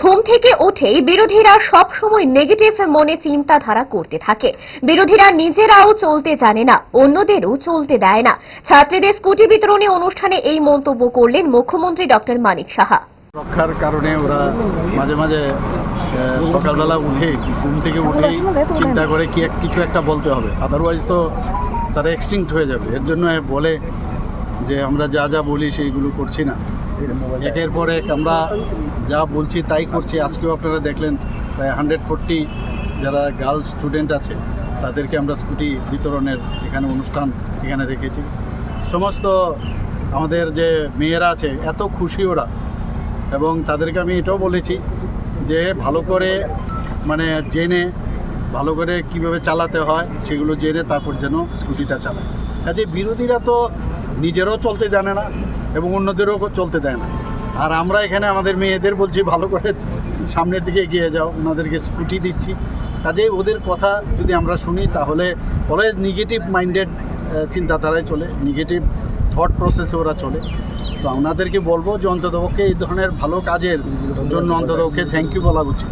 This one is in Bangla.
ঘুম থেকে উঠেই বিরোধীরা সব সময় নেগেটিভ মনে চিন্তাধারা করতে থাকে। বিরোধীরা নিজেরাও চলতে জানে না, অন্যদেরও চলতে দেয় না। ছাত্রীদের স্কুটি বিতরণী অনুষ্ঠানে এই মন্তব্য করলেন মুখ্যমন্ত্রী ডক্টর মানিক সাহা। রক্ষার কারণে ওরা মাঝে মাঝে সকালবেলা উঠে, ঘুম থেকে উঠেই চিন্তা করে কি কিছু একটা বলতে হবে। আদারওয়াইজ তো তারা এক্সটিংক্ট হয়ে যাবে। এর জন্য বলে যে আমরা যা যা বলি সেইগুলো করছি না। একের পর এক আমরা যা বলছি তাই করছি। আজকেও আপনারা দেখলেন প্রায় হান্ড্রেড ফোরটি যারা গার্লস স্টুডেন্ট আছে, তাদেরকে আমরা স্কুটি বিতরণের এখানে অনুষ্ঠান এখানে রেখেছি। সমস্ত আমাদের যে মেয়েরা আছে, এত খুশি ওরা। এবং তাদেরকে আমি এটাও বলেছি যে ভালো করে মানে জেনে, ভালো করে কীভাবে চালাতে হয়, সেগুলো জেনে তারপর যেন স্কুটিটা চালায়। কাজে বিরোধীরা তো নিজেরও চলতে জানে না। এবং অন্যদেরও চলতে দেয় না। আর আমরা এখানে আমাদের মেয়েদের বলছি, ভালো করে সামনের দিকে এগিয়ে যাও, ওনাদেরকে স্কুটি দিচ্ছি। কাজে ওদের কথা যদি আমরা শুনি, তাহলে অলওয়েজ নেগেটিভ মাইন্ডেড চিন্তাধারায় চলে নেগেটিভ থট প্রসেসে ওরা চলে। তো ওনাদেরকে বলব যে, অন্ততপক্ষে এই ধরনের ভালো কাজের জন্য অন্ততপক্ষে থ্যাংক ইউ বলা উচিত।